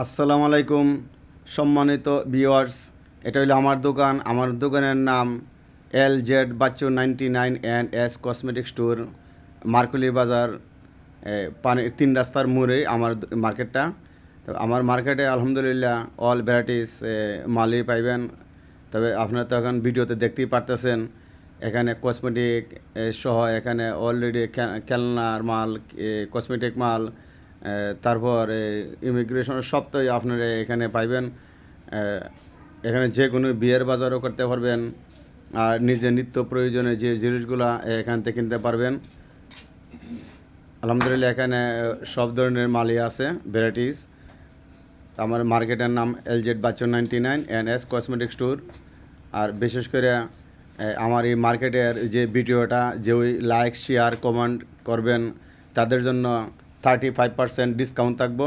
আসসালামু আলাইকুম, সম্মানিত ভিউয়ার্স। এটা হলো আমার দোকান। আমার দোকানের নাম L Z Bachchu ninety nine and S cosmetic store, Markuli Bazar পানি তিন রাস্তার মোড়ে আমার মার্কেটটা। তো আমার মার্কেটে আলহামদুলিল্লাহ অল ভ্যারাইটিস মালই পাইবেন। তবে আপনারা তো এখন ভিডিওতে দেখতেই পারতেছেন, এখানে কসমেটিক সহ এখানে অলরেডি খেলনার মাল কসমেটিক মাল তারপর ইমিগ্রেশনের সবটাই আপনারা এখানে পাইবেন এখানে যে কোনো বিয়ের বাজারও করতে পারবেন, আর নিজের নিত্য প্রয়োজনে যে জিনিসগুলো এখান থেকে কিনতে পারবেন। আলহামদুলিল্লাহ, এখানে সব ধরনের মালই আছে ভ্যারাইটিস আমার মার্কেটের নাম L Z Bachchan ninety nine N S cosmetic store আর বিশেষ করে আমার এই মার্কেটের যে ভিডিওটা, যে ওই লাইক শেয়ার কমেন্ট করবেন, তাদের জন্য থার্টি ফাইভ পার্সেন্ট ডিসকাউন্ট থাকব।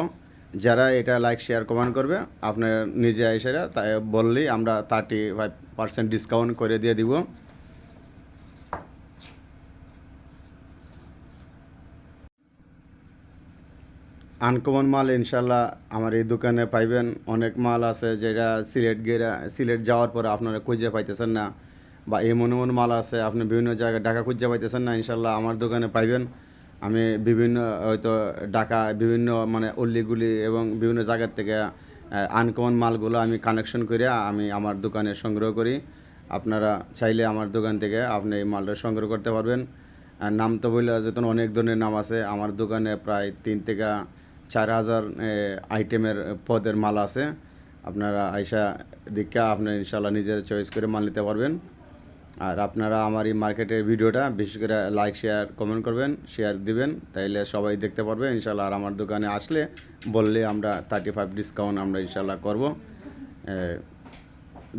যারা এটা লাইক শেয়ার কমেন্ট করবে, আপনার নিজে এসে তাই বললেই আমরা থার্টি ফাইভ পার্সেন্ট ডিসকাউন্ট করে দিয়ে দিব। আনকমন মাল ইনশাল্লাহ আমার এই দোকানে পাইবেন। অনেক মাল আছে যেটা সিলেট গেরা, সিলেট যাওয়ার পরে আপনারা খুঁজে পাইতেছেন না। বা এমন এমন মাল আছে, আপনি বিভিন্ন জায়গায় ঢাকা খুঁজে পাইতেছেন না, ইনশাল্লাহ আমার দোকানে পাইবেন। আমি বিভিন্ন, হয়তো ঢাকা, বিভিন্ন মানে অল্লিগুলি এবং বিভিন্ন জায়গার থেকে আনকমন মালগুলো আমি কানেকশন করে আমি আমার দোকানে সংগ্রহ করি। আপনারা চাইলে আমার দোকান থেকে আপনি এই মালটা সংগ্রহ করতে পারবেন। নাম তো বললে যেত অনেক ধরনের নাম আছে। আমার দোকানে প্রায় তিন থেকে চার হাজার আইটেমের পদের মাল আছে। আপনারা আইসা দীক্ষা আপনার ইনশাল্লাহ নিজের চয়েস করে মাল নিতে পারবেন। আর আপনারা আমার এই মার্কেটের ভিডিওটা বিশেষ করে লাইক শেয়ার কমেন্ট করবেন শেয়ার দিবেন, তাইলে সবাই দেখতে পারবে ইনশাল্লাহ আর আমার দোকানে আসলে বললে আমরা থার্টি ফাইভ ডিসকাউন্ট আমরা ইনশাল্লাহ করব।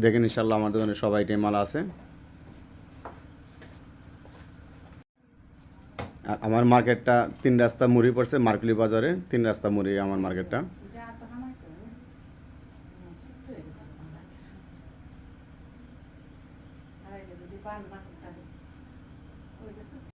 দেখেন ইনশাল্লাহ আমার দোকানে সবাই মাল আছে। আর আমার মার্কেটটা তিন রাস্তা মুড়ি পড়ছে মার্কুলি বাজারে, তিন রাস্তা মুড়ি আমার মার্কেটটা। যদি পান না